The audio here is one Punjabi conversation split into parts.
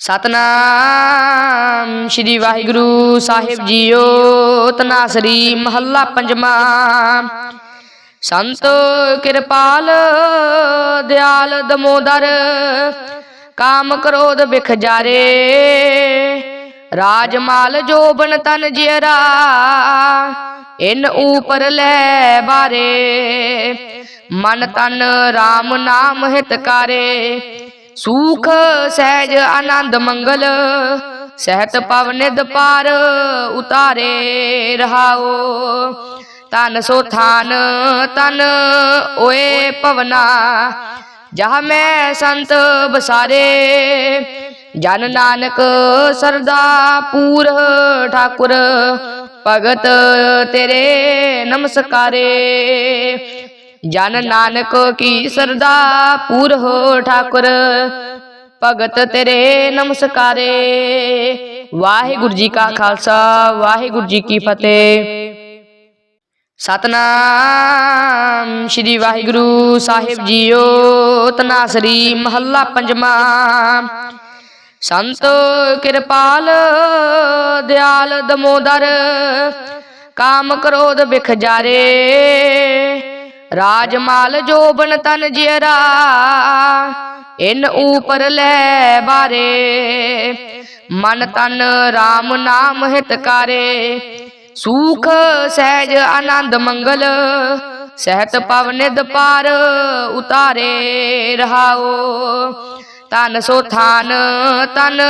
ਸਤਨਾਮ ਸ੍ਰੀ ਵਾਹਿਗੁਰੂ ਸਾਹਿਬ ਜੀਓ ਤਨਾਸਰੀ ਮਹੱਲਾ ਪੰਜਵਾਂ। ਸੰਤ ਕਿਰਪਾਲ, ਦਿਆਲ ਦਮੋਦਰ, ਕਾਮ ਕ੍ਰੋਧ ਬਿਖ ਜਾਰੇ। ਰਾਜ ਮਾਲ ਜੋਬਨ ਤਨ ਜਿਰਾ ਇਨ ਉਪਰ ਲੈ ਬਾਰੇ। ਮਨ ਤਨ RAM ਨਾਮ ਹਿਤਕਾਰੇ। ਸੂਖ, ਸਹਿਜ, ਆਨੰਦ, ਮੰਗਲ। ਸਹਿਤ ਪਵਨਿਦ ਪਾਰ ਉਤਾਰੇ ਰਹਾਓ। ਤਨ ਸੋ ਥਾਨ ਤਨ ਓਏ ਪਵਨਾ ਜਹ ਮੈਂ ਸੰਤ ਬਸਾਰੇ। ਜਨ ਨਾਨਕ ਸਰਦਾ ਪੂਰ ਠਾਕੁਰ। ਭਗਤ ਤੇਰੇ ਨਮਸਕਾਰੇ। ਜਨ ਨਾਨਕ ਕੀ ਸਰਦਾ ਪੂਰ ਹੋ ਠਾਕੁਰ, ਭਗਤ ਤੇਰੇ ਨਮਸਕਾਰੇ। ਵਾਹਿਗੁਰੂ ਜੀ ਕਾ ਖਾਲਸਾ, ਵਾਹਿਗੁਰੂ ਜੀ ਕੀ ਫਤਿਹ। ਸਤਨਾਮ ਸ੍ਰੀ ਵਾਹਿਗੁਰੂ ਸਾਹਿਬ ਜੀਓ, ਤਨਾਸਰੀ ਮਹੱਲਾ ਪੰਜਵਾਂ। ਸੰਤ ਕਿਰਪਾਲ ਦਿਆਲ ਦਮੋਦਰ, ਕਾਮ ਕ੍ਰੋਧ ਬਿਖ ਜਾਰੇ। ਰਾਜ ਮਾਲ ਜੋਬਨ ਤਨ ਜਿਅਰਾ ਇਨ ਉਪਰ ਲੈ ਬਾਰੇ। ਮਨ ਤਨ RAM ਨਾਮ ਹਿਤਕਾਰੇ ਸੂਖ ਸਹਿਜ ਆਨੰਦ ਮੰਗਲ, ਸਹਿਤ ਪਵਨਿਦ ਪਾਰ ਉਤਾਰੇ ਰਹਾਓ। ਤਨ ਸੋ ਥਾਨ ਤਨ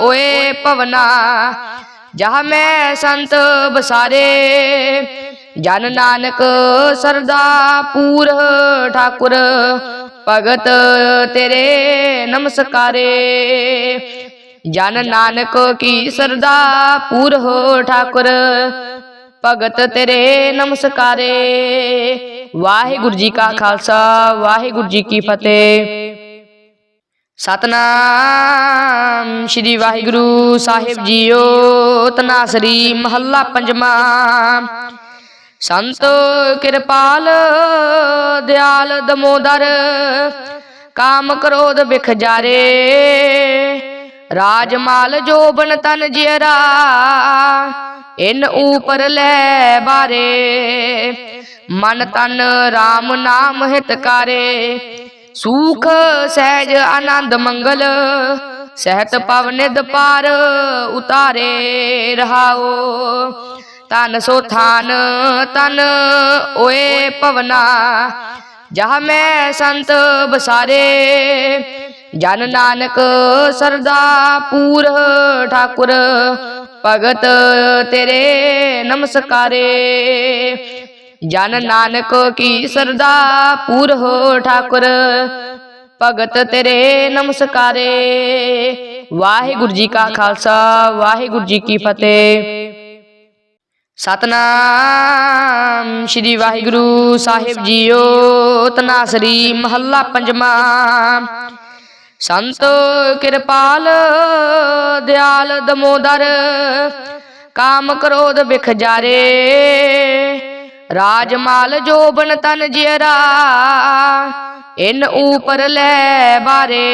ਓਏ ਭਵਨਾ, ਜਹ ਮੈਂ ਸੰਤ ਬਸਾਰੇ। ਜਨ ਨਾਨਕ ਸਰਦਾ ਪੂਰ ਠਾਕੁਰ, ਭਗਤ ਤੇਰੇ ਨਮਸਕਾਰੇ। ਜਨ ਨਾਨਕ ਕੀ ਸਰਦਾ ਪੂਰ ਹੋ ਠਾਕੁਰ, ਭਗਤ ਤੇਰੇ ਨਮਸਕਾਰੇ। ਵਾਹਿਗੁਰੂ ਜੀ ਕਾ ਖਾਲਸਾ, ਵਾਹਿਗੁਰੂ ਜੀ ਕੀ ਫਤਿਹ। ਸਤਨਾਮ ਸ੍ਰੀ ਵਾਹਿਗੁਰੂ ਸਾਹਿਬ ਜੀਓ, ਤਨਾਸਰੀ ਮਹੱਲਾ ਪੰਜਵਾਂ। ਸੰਤ ਕਿਰਪਾਲ, ਦਿਆਲ ਦਮੋਦਰ, ਕਾਮ ਕ੍ਰੋਧ ਬਿਖ ਜਾਰੇ। ਰਾਜ ਮਾਲ ਜੋਬਨ ਤਨ ਜਿਅਰਾ ਇਨ ਉਪਰ ਲੈ ਬਾਰੇ। ਮਨ ਤਨ RAM ਨਾਮ ਹਿਤਕਾਰੇ ਸੂਖ ਸਹਿਜ ਆਨੰਦ ਮੰਗਲ, ਸਹਿਤ ਪਵਨਿਦ ਪਾਰ ਉਤਾਰੇ ਰਹਾਓ। ਤਨ ਸੋ ਥਾਨ ਤਨ ਓਏ ਭਵਨਾ। ਜਹ ਮੈਂ ਸੰਤ ਬਸਾਰੇ, ਜਨ ਨਾਨਕ ਸਰਦਾ ਪੂਰ ਠਾਕੁਰ, ਭਗਤ ਤੇਰੇ ਨਮਸਕਾਰੇ। ਜਨ ਨਾਨਕ ਕੀ ਸਰਦਾ ਪੂਰ ਹੋ ਠਾਕੁਰ, ਭਗਤ ਤੇਰੇ ਨਮਸਕਾਰੇ। ਵਾਹਿਗੁਰੂ ਜੀ ਕਾ ਖਾਲਸਾ, ਵਾਹਿਗੁਰੂ ਜੀ ਕੀ ਫਤਿਹ। ਸਤਨਾਮ ਸ੍ਰੀ ਵਾਹਿਗੁਰੂ ਸਾਹਿਬ ਜੀਓ ਤਨਾਸਰੀ ਮਹੱਲਾ ਪੰਜਵਾਂ। ਸੰਤ ਕਿਰਪਾਲ, ਦਿਆਲ ਦਮੋਦਰ, ਕਾਮ ਕ੍ਰੋਧ ਬਿਖ ਜਾਰੇ। ਰਾਜ ਮਾਲ ਜੋਬਨ ਤਨ ਜਿਅਰਾ ਇਨ ਉਪਰ ਲੈ ਬਾਰੇ।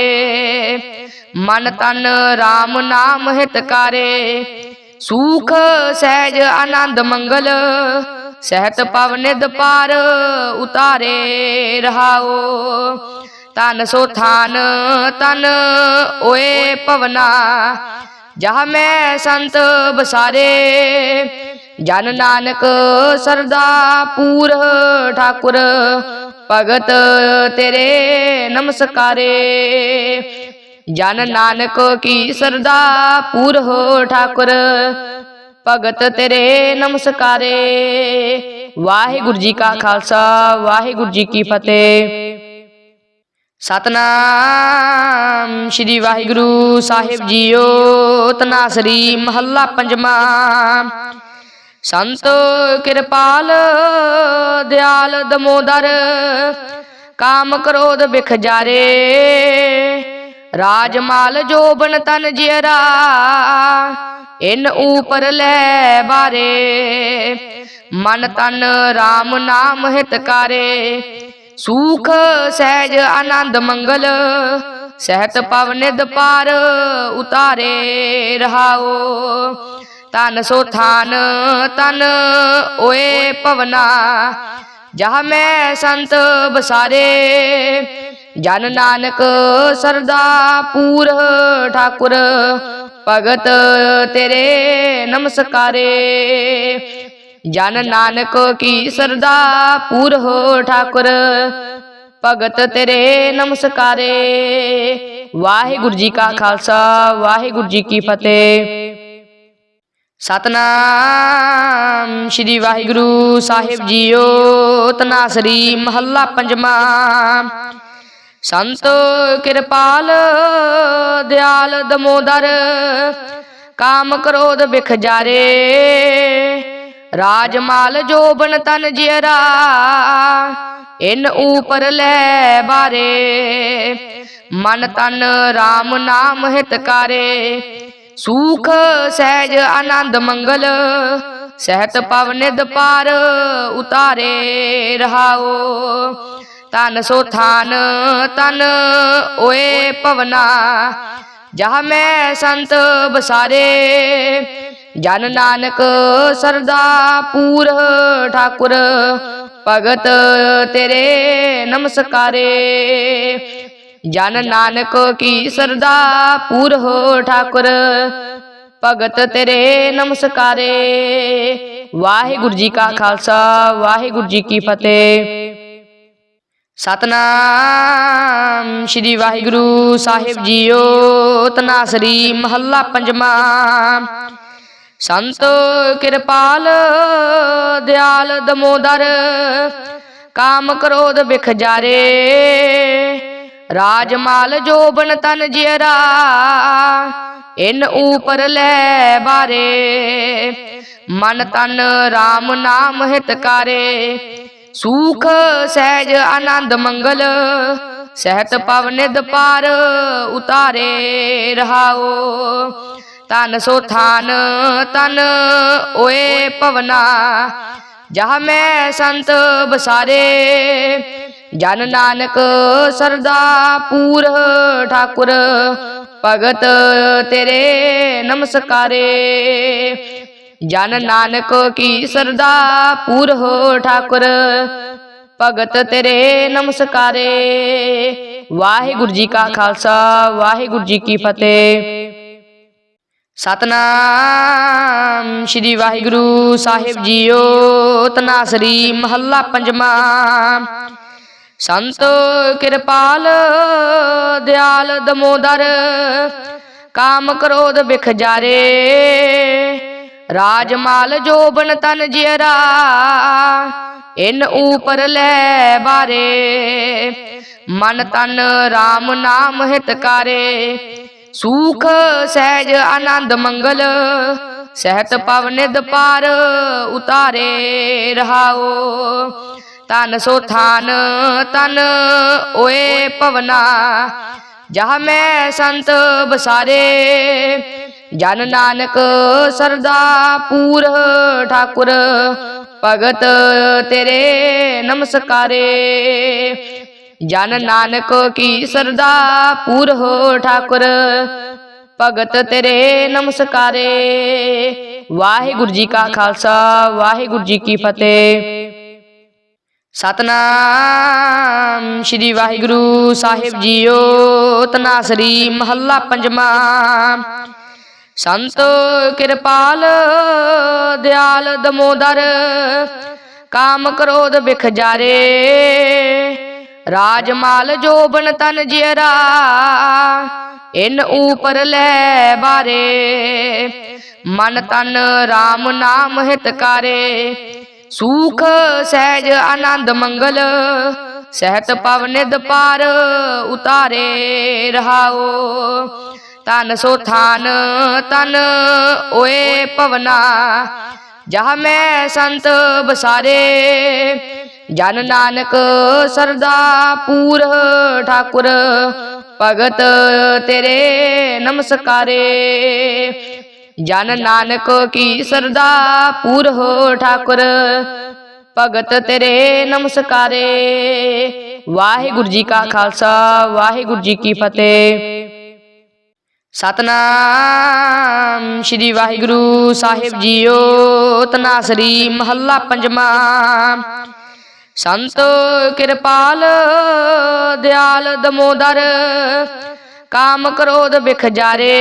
ਮਨ ਤਨ RAM ਨਾਮ ਹਿਤਕਾਰੇ ਸੂਖ, ਸਹਿਜ, ਆਨੰਦ, ਮੰਗਲ। ਸਹਿਤ ਪਵਨਿਦ ਪਾਰ ਉਤਾਰੇ ਰਹਾਓ ਤਨ ਸੋ ਥਾਨ ਤਨ ਓਏ ਭਵਨਾ। ਜਹ ਮੈਂ ਸੰਤ ਬਸਾਰੇ, ਜਨ ਨਾਨਕ ਸਰਦਾ ਪੂਰ ਠਾਕੁਰ। ਭਗਤ ਤੇਰੇ ਨਮਸਕਾਰੇ। ਜਨ ਨਾਨਕ ਕੀ ਸਰਦਾ ਪੂਰ ਹੋ ਠਾਕੁਰ, ਭਗਤ ਤੇਰੇ ਨਮਸਕਾਰੇ। ਵਾਹਿਗੁਰੂ ਜੀ ਕਾ ਖਾਲਸਾ, ਵਾਹਿਗੁਰੂ ਜੀ ਕੀ ਫਤਿਹ। ਸਤਨਾਮ ਸ੍ਰੀ ਵਾਹਿਗੁਰੂ ਸਾਹਿਬ ਜੀਓ, ਤਨਾਸਰੀ ਮਹੱਲਾ ਪੰਜਵਾਂ। ਸੰਤ ਕਿਰਪਾਲ ਦਿਆਲ ਦਮੋਦਰ, ਕਾਮ ਕ੍ਰੋਧ ਵਿਖ ਜਾਰੇ। ਰਾਜਮਾਲ ਜੋਬਨ ਤਨ ਜਿਅਰਾ ਇਨ ਉਪਰ ਲੈ ਬਾਰੇ। ਮਨ ਤਨ RAM ਨਾਮ ਹਿਤਕਾਰੇ ਸੂਖ ਸਹਿਜ ਆਨੰਦ ਮੰਗਲ, ਸਹਿਤ ਪਵਨਿਦ ਪਾਰ ਉਤਾਰੇ ਰਹਾਓ। ਤਨ ਸੋ ਥਾਨ ਤਨ ਓਏ ਭਵਨਾ, ਜਹ ਮੈਂ ਸੰਤ ਬਸਾਰੇ ਜਨ ਨਾਨਕ ਸਰਦਾ ਪੂਰ ਠਾਕੁਰ, ਭਗਤ ਤੇਰੇ ਨਮਸਕਾਰੇ। ਜਨ ਨਾਨਕ ਕੀ ਸਰਦਾ ਪੂਰ ਹੋ ਠਾਕੁਰ, ਭਗਤ ਤੇਰੇ ਨਮਸਕਾਰੇ। ਵਾਹਿਗੁਰੂ ਜੀ ਕਾ ਖਾਲਸਾ, ਵਾਹਿਗੁਰੂ ਜੀ ਕੀ ਫਤਿਹ। ਸਤਨਾਮ ਸ੍ਰੀ ਵਾਹਿਗੁਰੂ ਸਾਹਿਬ ਜੀਓ, ਤਨਾਸਰੀ ਮਹੱਲਾ ਪੰਜਵਾਂ। ਸੰਤ ਕਿਰਪਾਲ, ਦਿਆਲ ਦਮੋਦਰ ਕਾਮ ਕ੍ਰੋਧ ਬਿਖ ਜਾਰੇ। ਰਾਜ ਮਾਲ ਜੋਬਨ ਤਨ ਜਿਅਰਾ ਇਨ ਉਪਰ ਲੈ ਬਾਰੇ। ਮਨ ਤਨ RAM ਨਾਮ ਹਿਤਕਾਰੇ ਸੂਖ ਸਹਿਜ ਆਨੰਦ ਮੰਗਲ, ਸਹਿਤ ਪਵਨਿਦ ਪਾਰ ਉਤਾਰੇ ਰਹਾਓ। ਤਨ ਸੋ ਥਾਨ ਤਨ ਓਏ ਭਵਨਾ। ਜਹ ਮੈਂ ਸੰਤ ਬਸਾਰੇ ਜਨ ਨਾਨਕ ਸਰਦਾ ਪੂਰ ਠਾਕੁਰ, ਭਗਤ ਤੇਰੇ ਨਮਸਕਾਰੇ। ਜਨ ਨਾਨਕ ਕੀ ਸਰਦਾ ਪੂਰ ਹੋ ਠਾਕੁਰ, ਭਗਤ ਤੇਰੇ ਨਮਸਕਾਰੇ। ਵਾਹਿਗੁਰੂ ਜੀ ਕਾ ਖਾਲਸਾ, ਵਾਹਿਗੁਰੂ ਜੀ ਕੀ ਫਤਿਹ। ਸਤਨਾਮ ਸ੍ਰੀ ਵਾਹਿਗੁਰੂ ਸਾਹਿਬ ਜੀਓ ਤਨਾਸਰੀ ਮਹੱਲਾ ਪੰਜਵਾਂ। ਸੰਤ ਕਿਰਪਾਲ, ਦਿਆਲ ਦਮੋਦਰ, ਕਾਮ ਕ੍ਰੋਧ ਬਿਖ ਜਾਰੇ। ਰਾਜ ਮਾਲ ਜੋਬਨ ਤਨ ਜਿਰਾ ਇਨ ਉਪਰ ਲੈ ਬਾਰੇ। ਮਨ ਤਨ RAM ਨਾਮ ਹਿਤਕਾਰੇ। ਸੂਖ, ਸਹਿਜ, ਆਨੰਦ, ਮੰਗਲ। ਸਹਿਤ ਪਵਨਿਦ ਪਾਰ ਉਤਾਰੇ ਰਹਾਓ ਤਨ ਸੋ ਥਾਨ ਤਨ ਓਏ ਭਵਨਾ। ਜਹ ਮੈਂ ਸੰਤ ਬਸਾਰੇ ਜਨ ਨਾਨਕ ਸਰਦਾ ਪੂਰ ਠਾਕੁਰ। ਭਗਤ ਤੇਰੇ ਨਮਸਕਾਰੇ। ਜਨ ਨਾਨਕ ਕੀ ਸਰਦਾ ਪੂਰ ਹੋ ਠਾਕੁਰ, ਭਗਤ ਤੇਰੇ ਨਮਸਕਾਰੇ। ਵਾਹਿਗੁਰੂ ਜੀ ਕਾ ਖਾਲਸਾ, ਵਾਹਿਗੁਰੂ ਜੀ ਕੀ ਫਤਿਹ। ਸਤਨਾਮ ਸ੍ਰੀ ਵਾਹਿਗੁਰੂ ਸਾਹਿਬ ਜੀਓ, ਤਨਾਸਰੀ ਮਹੱਲਾ ਪੰਜਵਾਂ। ਸੰਤ ਕਿਰਪਾਲ ਦਿਆਲ ਦਮੋਦਰ, ਕਾਮ ਕ੍ਰੋਧ ਵਿਖ ਜਾਰੇ। ਰਾਜ ਮਾਲ ਜੋਬਨ ਤਨ ਜਿਅਰਾ ਇਨ ਉਪਰ ਲੈ ਬਾਰੇ। ਮਨ ਤਨ RAM ਨਾਮ ਹਿਤਕਾਰੇ ਸੂਖ ਸਹਿਜ ਆਨੰਦ ਮੰਗਲ, ਸਹਿਤ ਪਵਨਿਦ ਪਾਰ ਉਤਾਰੇ ਰਹਾਓ। ਤਨ ਸੋ ਥਾਨ ਤਨ ਓਏ ਭਵਨਾ, ਜਹ ਮੈਂ ਸੰਤ ਬਸਾਰੇ। ਜਨ ਨਾਨਕ ਸਰਦਾ ਪੂਰ ਠਾਕੁਰ, ਭਗਤ ਤੇਰੇ ਨਮਸਕਾਰੇ। ਜਨ ਨਾਨਕ ਕੀ ਸਰਦਾ ਪੂਰ ਹੋ ਠਾਕੁਰ, ਭਗਤ ਤੇਰੇ ਨਮਸਕਾਰੇ। ਵਾਹਿਗੁਰੂ ਜੀ ਕਾ ਖਾਲਸਾ, ਵਾਹਿਗੁਰੂ ਜੀ ਕੀ ਫਤਿਹ। ਸਤਨਾਮ ਸ੍ਰੀ ਵਾਹਿਗੁਰੂ ਸਾਹਿਬ ਜੀਓ, ਤਨਾਸਰੀ ਮਹੱਲਾ ਪੰਜਵਾਂ। ਸੰਤ ਕਿਰਪਾਲ, ਦਿਆਲ ਦਮੋਦਰ, ਕਾਮ ਕ੍ਰੋਧ ਬਿਖ ਜਾਰੇ। ਰਾਜ ਮਾਲ ਜੋਬਨ ਤਨ ਜਿਰਾ ਇਨ ਉਪਰ ਲੈ ਬਾਰੇ। ਮਨ ਤਨ RAM ਨਾਮ ਹਿਤਕਾਰੇ ਸੂਖ ਸਹਿਜ ਆਨੰਦ ਮੰਗਲ, ਸਹਿਤ ਪਵਨਿਦ ਪਾਰ ਉਤਾਰੇ ਰਹਾਓ। ਤਨ ਸੋ ਥਾਨ ਤਨ ਓਏ ਭਵਨਾ। ਜਹ ਮੈਂ ਸੰਤ ਬਸਾਰੇ, ਜਨ ਨਾਨਕ ਸਰਦਾ ਪੂਰ ਠਾਕੁਰ, ਭਗਤ ਤੇਰੇ ਨਮਸਕਾਰੇ। ਜਨ ਨਾਨਕ ਕੀ ਸਰਦਾ ਪੂਰ ਹੋ ਠਾਕੁਰ, ਭਗਤ ਤੇਰੇ ਨਮਸਕਾਰੇ। ਵਾਹਿਗੁਰੂ ਜੀ ਕਾ ਖਾਲਸਾ, ਵਾਹਿਗੁਰੂ ਜੀ ਕੀ ਫਤਿਹ। ਸਤਨਾਮ ਸ੍ਰੀ ਵਾਹਿਗੁਰੂ ਸਾਹਿਬ ਜੀਓ ਤਨਾਸਰੀ ਮਹੱਲਾ ਪੰਜਵਾਂ। ਸੰਤ ਕਿਰਪਾਲ, ਦਿਆਲ ਦਮੋਦਰ, ਕਾਮ ਕ੍ਰੋਧ ਬਿਖ ਜਾਰੇ।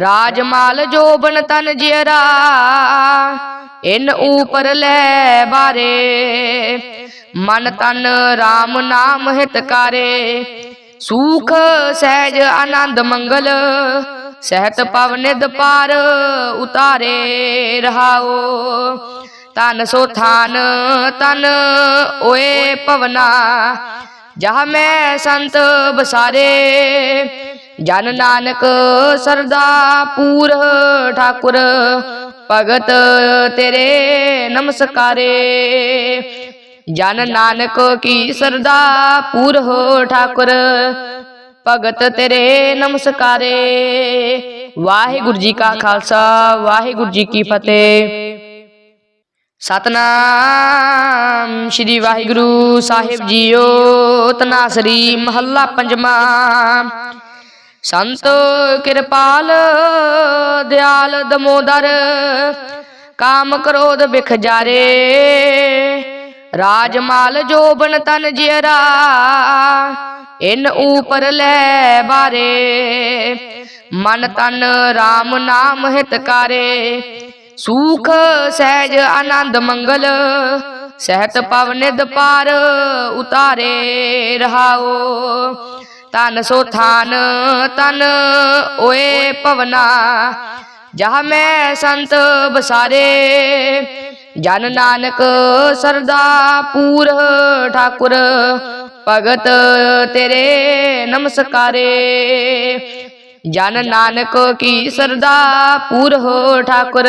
ਰਾਜ ਮਾਲ ਜੋਬਨ ਤਨ ਜਿਅਰਾ, ਇਨ ਉਪਰ ਲੈ ਬਾਰੇ। ਮਨ ਤਨ RAM ਨਾਮ ਹਿਤਕਾਰੇ ਸੂਖ, ਸਹਿਜ, ਆਨੰਦ, ਮੰਗਲ। ਸਹਿਤ ਪਵਨਿਦ ਪਾਰ ਉਤਾਰੇ ਰਹਾਓ। ਤਨ ਸੋ ਥਾਨ ਤਨ ਓਏ ਭਵਨਾ। ਜਹ ਮੈਂ ਸੰਤ ਬਸਾਰੇ, ਜਨ ਨਾਨਕ ਸਰਦਾ ਪੂਰ ਠਾਕੁਰ। ਭਗਤ ਤੇਰੇ ਨਮਸਕਾਰੇ। ਜਨ ਨਾਨਕ ਕੀ ਸਰਦਾ ਪੂਰ ਹੋ ਠਾਕੁਰ, ਭਗਤ ਤੇਰੇ ਨਮਸਕਾਰੇ। ਵਾਹਿਗੁਰੂ ਜੀ ਕਾ ਖਾਲਸਾ, ਵਾਹਿਗੁਰੂ ਜੀ ਕੀ ਫਤਿਹ। ਸਤਨਾਮ ਸ੍ਰੀ ਵਾਹਿਗੁਰੂ ਸਾਹਿਬ ਜੀਓ, ਤਨਾਸਰੀ ਮਹੱਲਾ ਪੰਜਵਾਂ। ਸੰਤ ਕਿਰਪਾਲ ਦਿਆਲ ਦਮੋਦਰ, ਕਾਮ ਕ੍ਰੋਧ ਵਿਖ ਜਾਰੇ। ਰਾਜਮਾਲ ਜੋਬਨ ਤਨ ਜਿਅਰਾ ਇਨ ਉਪਰ ਲੈ ਬਾਰੇ। ਮਨ ਤਨ RAM ਨਾਮ ਹਿਤਕਾਰੇ ਸੂਖ ਸਹਿਜ ਆਨੰਦ ਮੰਗਲ, ਸਹਿਤ ਪਵਨਿਦ ਪਾਰ ਉਤਾਰੇ ਰਹਾਓ। ਤਨ ਸੋ ਥਾਨ ਤਨ ਓਏ ਭਵਨਾ, ਜਹ ਮੈਂ ਸੰਤ ਬਸਾਰੇ ਜਨ ਨਾਨਕ ਸਰਦਾ ਪੂਰ ਠਾਕੁਰ, ਭਗਤ ਤੇਰੇ ਨਮਸਕਾਰੇ। ਜਨ ਨਾਨਕ ਕੀ ਸਰਦਾ ਪੂਰ ਹੋ ਠਾਕੁਰ,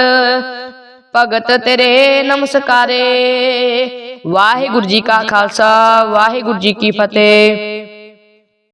ਭਗਤ ਤੇਰੇ ਨਮਸਕਾਰੇ। ਵਾਹਿਗੁਰੂ ਜੀ ਕਾ ਖਾਲਸਾ, ਵਾਹਿਗੁਰੂ ਜੀ ਕੀ ਫਤਿਹ।